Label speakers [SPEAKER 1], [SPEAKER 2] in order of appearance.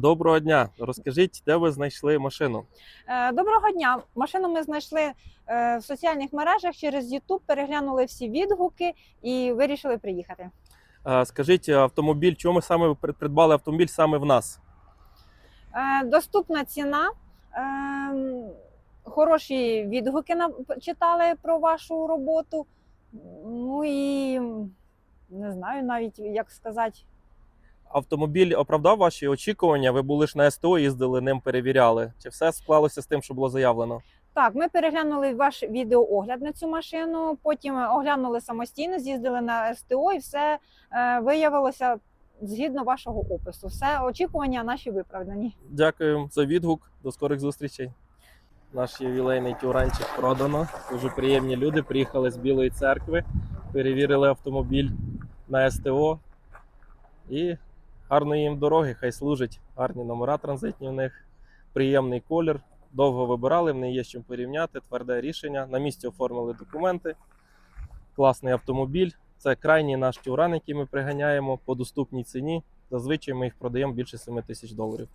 [SPEAKER 1] Доброго дня. Розкажіть, де ви знайшли машину?
[SPEAKER 2] Е, Доброго дня. Машину ми знайшли е, в соціальних мережах через YouTube, переглянули всі відгуки і вирішили приїхати.
[SPEAKER 1] Е, Скажіть, автомобіль, чому саме придбали автомобіль саме в нас?
[SPEAKER 2] Доступна ціна. Хороші відгуки читали про вашу роботу. Ну і не знаю навіть, як сказати.
[SPEAKER 1] Автомобіль оправдав ваші очікування? Ви були ж на СТО, їздили ним, перевіряли. Чи все склалося з тим, що було заявлено?
[SPEAKER 2] Так, ми переглянули ваш відеоогляд на цю машину, потім оглянули самостійно, з'їздили на СТО і все е, виявилося згідно вашого опису. Все очікування наші виправдані.
[SPEAKER 1] Дякую за відгук. До скорих зустрічей. Наш ювілейний тюранчик продано. Дуже приємні люди. Приїхали з Білої церкви, перевірили автомобіль на СТО. І гарної їм дороги, хай служить. Гарні номера транзитні в них, приємний колір. Довго вибирали, в неї є з чим порівняти, тверде рішення. На місці оформили документи. Класний автомобіль. Це крайній наш тюран, який ми приганяємо по доступній ціні. Зазвичай ми їх продаємо більше 7 тисяч доларів.